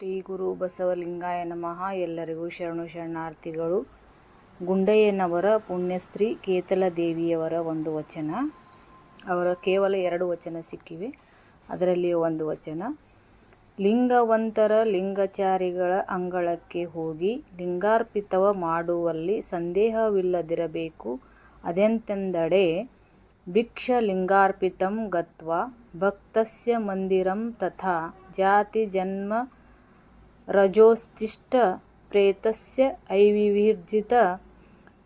ಶ್ರೀ ಗುರು ಬಸವಲಿಂಗಾಯ ನಮಃ. ಎಲ್ಲರಿಗೂ ಶರಣು ಶರಣಾರ್ಥಿಗಳು. ಗುಂಡಯ್ಯನವರ ಪುಣ್ಯಸ್ತ್ರೀ ಕೇತಲ ದೇವಿಯವರ ಒಂದು ವಚನ. ಅವರ ಕೇವಲ ಎರಡು ವಚನ ಸಿಕ್ಕಿವೆ. ಅದರಲ್ಲಿ ಒಂದು ವಚನ. ಲಿಂಗವಂತರ ಲಿಂಗಚಾರಿಗಳ ಅಂಗಳಕ್ಕೆ ಹೋಗಿ ಲಿಂಗಾರ್ಪಿತವ ಮಾಡುವಲ್ಲಿ ಸಂದೇಹವಿಲ್ಲದಿರಬೇಕು. ಅದೆಂತೆಂದಡೆ? ಭಿಕ್ಷಲಿಂಗಾರ್ಪಿತಂ ಗತ್ವ ಭಕ್ತಸ್ಯ ಮಂದಿರಂ ತಥಾ ಜಾತಿ ಜನ್ಮ ರಜೋಸ್ತಿಷ್ಟ ಪ್ರೇತಸ್ಯ ಐವಿವಿರ್ಜಿತ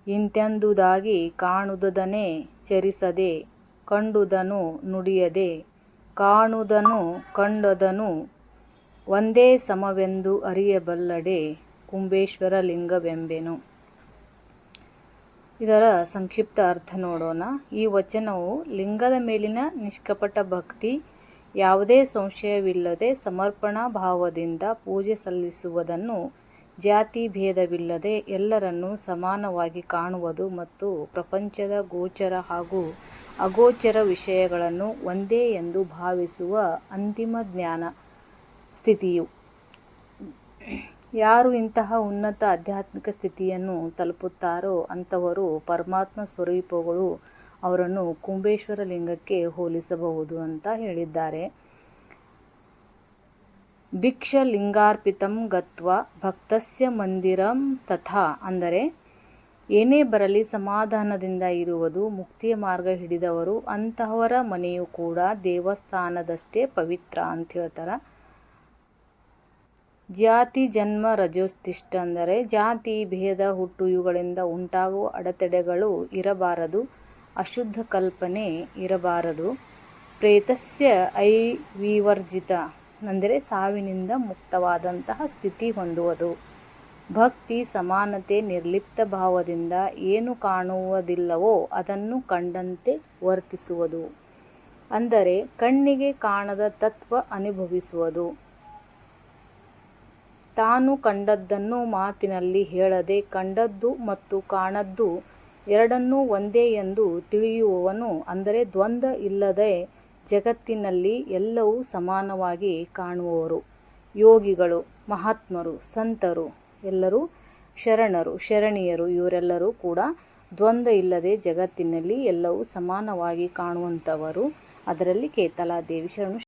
ಇಂತೆಂದುದಾಗಿ ಕಾಣುದದನೆ ಚರಿಸದೆ, ಕಂಡುದನು ನುಡಿಯದೆ, ಕಾಣುದನು ಕಂಡದನು ಒಂದೇ ಸಮವೆಂದು ಅರಿಯಬಲ್ಲಡೆ ಕುಂಬೇಶ್ವರ ಲಿಂಗವೆಂಬೆನು. ಇದರ ಸಂಕ್ಷಿಪ್ತ ಅರ್ಥ ನೋಡೋಣ. ಈ ವಚನವು ಲಿಂಗದ ಮೇಲಿನ ನಿಷ್ಕಪಟ ಭಕ್ತಿ ಯಾವುದೇ ಸಂಶಯವಿಲ್ಲದೆ ಸಮರ್ಪಣಾ ಭಾವದಿಂದ ಪೂಜೆ ಸಲ್ಲಿಸುವುದನ್ನು ಜಾತಿ ಭೇದವಿಲ್ಲದೆ ಎಲ್ಲರನ್ನೂ ಸಮಾನವಾಗಿ ಕಾಣುವುದು ಮತ್ತು ಪ್ರಪಂಚದ ಗೋಚರ ಹಾಗೂ ಅಗೋಚರ ವಿಷಯಗಳನ್ನು ಒಂದೇ ಎಂದು ಭಾವಿಸುವ ಅಂತಿಮ ಜ್ಞಾನ ಸ್ಥಿತಿಯು. ಯಾರು ಇಂತಹ ಉನ್ನತ ಆಧ್ಯಾತ್ಮಿಕ ಸ್ಥಿತಿಯನ್ನು ತಲುಪುತ್ತಾರೋ ಅಂಥವರು ಪರಮಾತ್ಮ ಸ್ವರೂಪಗಳು ಅವರನ್ನು ಕುಂಬೇಶ್ವರ ಲಿಂಗಕ್ಕೆ ಹೋಲಿಸಬಹುದು ಅಂತ ಹೇಳಿದ್ದಾರೆ. ಭಿಕ್ಷಲಿಂಗಾರ್ಪಿತಂ ಗತ್ವ ಭಕ್ತಸ್ಯ ಮಂದಿರಂ ತಥಾ ಅಂದರೆ, ಏನೇ ಬರಲಿ ಸಮಾಧಾನದಿಂದ ಇರುವುದು, ಮುಕ್ತಿಯ ಮಾರ್ಗ ಹಿಡಿದವರು ಅಂತಹವರ ಮನೆಯು ಕೂಡ ದೇವಸ್ಥಾನದಷ್ಟೇ ಪವಿತ್ರ ಅಂತ ಹೇಳ್ತಾರೆ. ಜಾತಿ, ಜನ್ಮ ರಜೋಸ್ತಿಷ್ಟ ಅಂದರೆ ಜಾತಿ, ಭೇದ, ಹುಟ್ಟು ಇವುಗಳಿಂದ ಉಂಟಾಗುವ ಅಡೆತಡೆಗಳು ಇರಬಾರದು. ಅಶುದ್ಧ ಕಲ್ಪನೆ ಇರಬಾರದು. ಪ್ರೇತಸ್ಯ ಐ ವಿವರ್ಜಿತ ಅಂದರೆ ಸಾವಿನಿಂದ ಮುಕ್ತವಾದಂತಹ ಸ್ಥಿತಿ ಹೊಂದುವುದು. ಭಕ್ತಿ, ಸಮಾನತೆ, ನಿರ್ಲಿಪ್ತ ಭಾವದಿಂದ ಏನು ಕಾಣುವುದಿಲ್ಲವೋ ಅದನ್ನು ಕಂಡಂತೆ ವರ್ತಿಸುವುದು. ಅಂದರೆ ಕಣ್ಣಿಗೆ ಕಾಣದ ತತ್ವ ಅನುಭವಿಸುವುದು. ತಾನು ಕಂಡದ್ದನ್ನು ಮಾತಿನಲ್ಲಿ ಹೇಳದೆ ಕಂಡದ್ದು ಮತ್ತು ಕಾಣದ್ದು ಎರಡನ್ನೂ ಒಂದೇ ಎಂದು ತಿಳಿಯುವವನು ಅಂದರೆ ದ್ವಂದ್ವ ಇಲ್ಲದೆ ಜಗತ್ತಿನಲ್ಲಿ ಎಲ್ಲವೂ ಸಮಾನವಾಗಿ ಕಾಣುವವರು. ಯೋಗಿಗಳು, ಮಹಾತ್ಮರು, ಸಂತರು, ಎಲ್ಲರೂ ಶರಣರು, ಶರಣಿಯರು, ಇವರೆಲ್ಲರೂ ಕೂಡ ದ್ವಂದ್ವ ಇಲ್ಲದೆ ಜಗತ್ತಿನಲ್ಲಿ ಎಲ್ಲವೂ ಸಮಾನವಾಗಿ ಕಾಣುವಂಥವರು. ಅದರಲ್ಲಿ ಕೇತಲಾದೇವಿ ಶರಣು